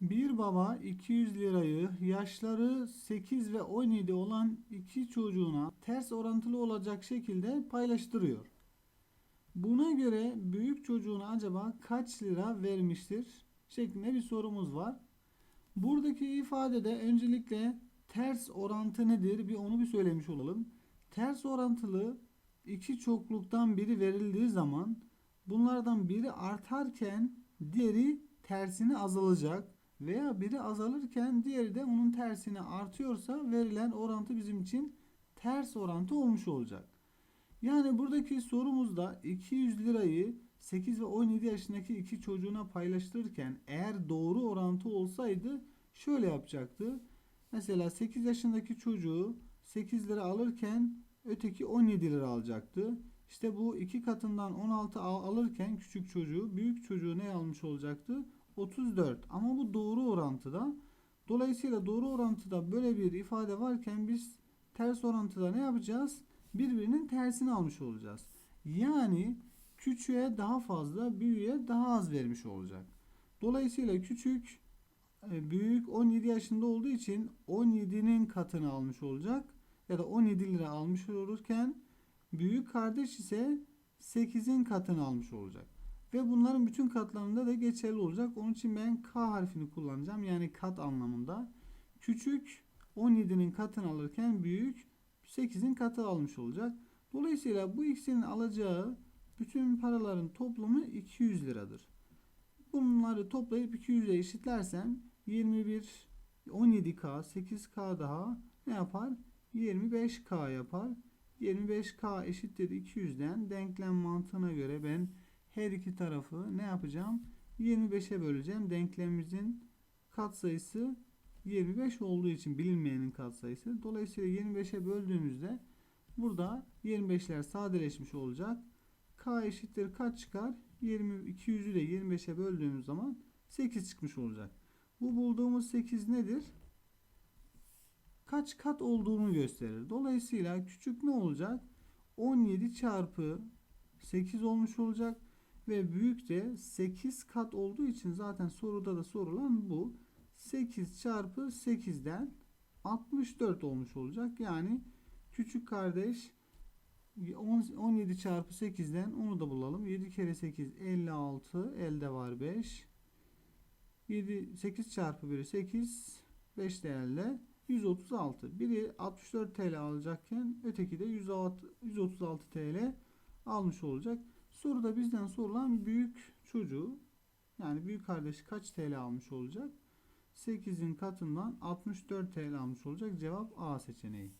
Bir baba 200 lirayı yaşları 8 ve 17 olan iki çocuğuna ters orantılı olacak şekilde paylaştırıyor. Buna göre büyük çocuğuna acaba kaç lira vermiştir? şeklinde bir sorumuz var. Buradaki ifadede öncelikle ters orantı nedir? Bir onu bir söylemiş olalım. Ters orantılı iki çokluktan biri verildiği zaman bunlardan biri artarken diğeri tersine azalacak veya biri azalırken diğeri de onun tersine artıyorsa verilen orantı bizim için ters orantı olmuş olacak. Yani buradaki sorumuzda 200 lirayı 8 ve 17 yaşındaki iki çocuğuna paylaştırırken eğer doğru orantı olsaydı şöyle yapacaktı. Mesela 8 yaşındaki çocuğu 8 lira alırken öteki 17 lira alacaktı. İşte bu iki katından 16 al- alırken küçük çocuğu büyük çocuğu ne almış olacaktı? 34. Ama bu doğru orantıda. Dolayısıyla doğru orantıda böyle bir ifade varken biz ters orantıda ne yapacağız? Birbirinin tersini almış olacağız. Yani küçüğe daha fazla, büyüğe daha az vermiş olacak. Dolayısıyla küçük e, büyük 17 yaşında olduğu için 17'nin katını almış olacak ya da 17 lira almış olurken büyük kardeş ise 8'in katını almış olacak. Ve bunların bütün katlarında da geçerli olacak. Onun için ben K harfini kullanacağım. Yani kat anlamında. Küçük 17'nin katını alırken büyük 8'in katı almış olacak. Dolayısıyla bu ikisinin alacağı bütün paraların toplamı 200 liradır. Bunları toplayıp 200'e eşitlersem 21 17K 8K daha ne yapar? 25K yapar. 25K eşittir 200'den denklem mantığına göre ben her iki tarafı ne yapacağım? 25'e böleceğim. Denklemimizin katsayısı 25 olduğu için bilinmeyenin katsayısı. Dolayısıyla 25'e böldüğümüzde burada 25'ler sadeleşmiş olacak. K eşittir kaç çıkar? 20 200'ü de 25'e böldüğümüz zaman 8 çıkmış olacak. Bu bulduğumuz 8 nedir? Kaç kat olduğunu gösterir. Dolayısıyla küçük ne olacak? 17 çarpı 8 olmuş olacak ve büyük de 8 kat olduğu için zaten soruda da sorulan bu. 8 çarpı 8'den 64 olmuş olacak. Yani küçük kardeş 10 17 çarpı 8'den onu da bulalım. 7 kere 8 56 elde var 5. 7 8 çarpı 1 8 5 de elde 136. Biri 64 TL alacakken öteki de 106 136 TL almış olacak. Soruda bizden sorulan büyük çocuğu yani büyük kardeşi kaç TL almış olacak? 8'in katından 64 TL almış olacak. Cevap A seçeneği.